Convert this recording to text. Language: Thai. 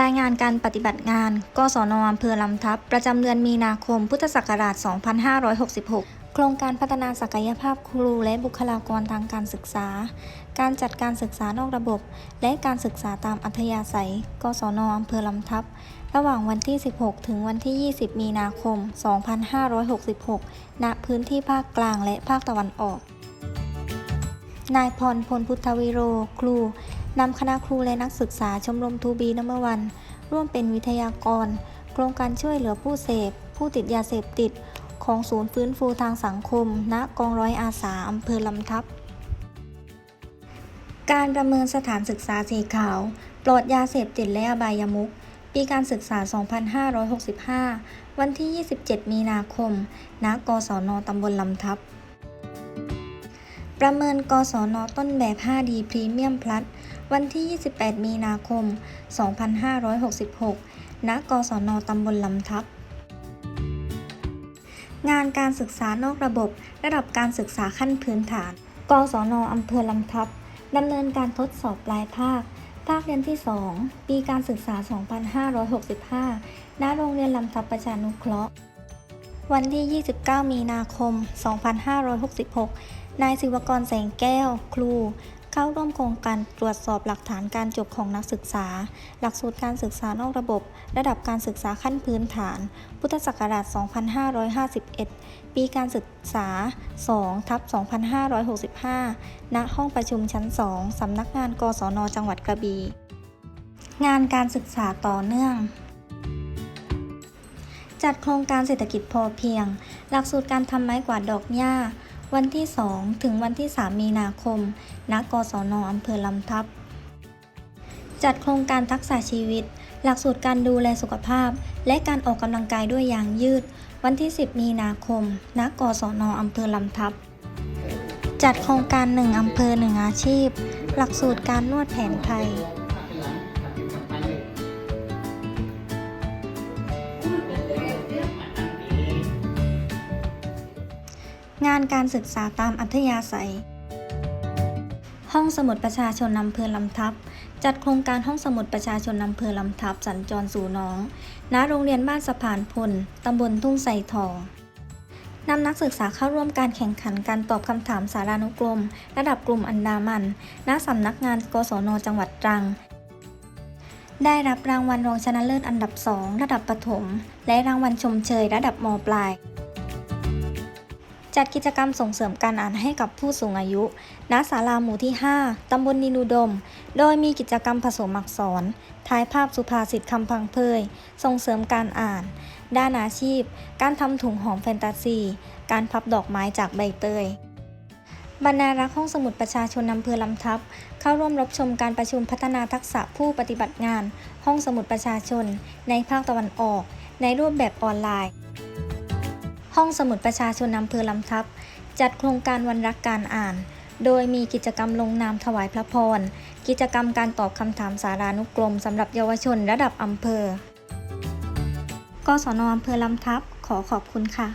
รายงานการปฏิบัติงาน กศนอำเภอลำทับ ประจำเดือนมีนาคม พุทธศักราช 2566 โครงการพัฒนาศักยภาพครูและบุคลากรทางการศึกษา การจัดการศึกษานอกระบบ และการศึกษาตามอัธยาศัย กศนอำเภอลำทับ ระหว่างวันที่ 16 ถึงวันที่ 20 มีนาคม 2566 ณ พื้นที่ภาคกลางและภาคตะวันออก นายพรพลพุทธวิโร ครู นำคณะครูและนักศึกษาชมรมทูบีนัมวัน ร่วมเป็นวิทยากร โครงการช่วยเหลือผู้เสพ ผู้ติดยาเสพติด ของศูนย์ฟื้นฟูทางสังคม ณ กองร้อยอาสาอำเภอลำทับ การประเมินสถานศึกษาสีขาว ปลอดยาเสพติดและอบายมุขปีการศึกษา 2565 วันที่ 27 มีนาคม ณ กศนตำบลลำทับ ประเมินกศนต้นแบบ 5D พรีเมียมพลัสวันที่ 28 มีนาคม 2566 ณ กศนตำบลลำทับ งานการศึกษานอกระบบ ระดับการศึกษาขั้นพื้นฐาน กศนอำเภอลำทับ ดำเนินการทดสอบปลายภาค ภาคเรียนที่ 2 ปีการศึกษา 2565 ณ โรงเรียนลำทับประชานุเคราะห์ วันที่ 29 มีนาคม 2566 นายศิวกรแสงแก้ว ครู เข้าร่วมโครงการตรวจสอบหลักฐานการจบของนักศึกษา หลักสูตรการศึกษานอกระบบ ระดับการศึกษาขั้นพื้นฐาน พุทธศักราช 2551 ปีการศึกษา2ทับ2565 ณ ห้องประชุมชั้น 2 สำนักงาน กศน จังหวัดกระบี่ งานการศึกษาต่อเนื่องจัดโครงการเศรษฐกิจพอเพียง หลักสูตรการทำไม้กวาดดอกหญ้า วันที่ 2 ถึงวันที่ 3 มีนาคม ณ กศนอำเภอลำทับ จัดโครงการทักษะชีวิต หลักสูตรการดูแลสุขภาพ และการออกกำลังกายด้วยยางยืด วันที่ 10 มีนาคม ณ กศนอำเภอลำทับ จัดโครงการ 1 อำเภอ 1 อาชีพ หลักสูตรการนวดแผนไทย งานการศึกษาตามอัธยาศัย ห้องสมุดประชาชนอำเภอลำทับ จัดโครงการห้องสมุดประชาชนอำเภอลำทับสัญจรสู่น้อง ณ โรงเรียนบ้านสะพานพล ตำบลทุ่งไทรทองนำนักศึกษาเข้าร่วมการแข่งขันการตอบคำถามสารานุกรม ระดับกลุ่มอันดามัน ณ สำนักงานกศนจังหวัดตรัง ได้รับรางวัลรองชนะเลิศอันดับ 2 ระดับประถม และรางวัลชมเชยระดับมปลาย จัดกิจกรรมส่งเสริมการอ่านให้กับผู้สูงอายุ ณ ศาลาหมู่ที่ 5 ตำบลนินุดม โดยมีกิจกรรมผสมอักษรท้ายภาพสุภาษิตคำพังเพย ส่งเสริมการอ่าน ด้านอาชีพ การทำถุงหอมแฟนตาซี การพับดอกไม้จากใบเตย บรรณารักษ์ห้องสมุดประชาชนอำเภอลำทับ เข้าร่วมรับชมการประชุมพัฒนาทักษะผู้ปฏิบัติงาน ห้องสมุดประชาชน ในภาคตะวันออก ในรูปแบบออนไลน์ ห้องสมุดประชาชนอำเภอลำทับ จัดโครงการวันรักการอ่าน โดยมีกิจกรรมลงนามถวายพระพร กิจกรรมการตอบคำถามสารานุกรมสำหรับเยาวชนระดับอำเภอ กศนอำเภอลำทับ ขอขอบคุณค่ะ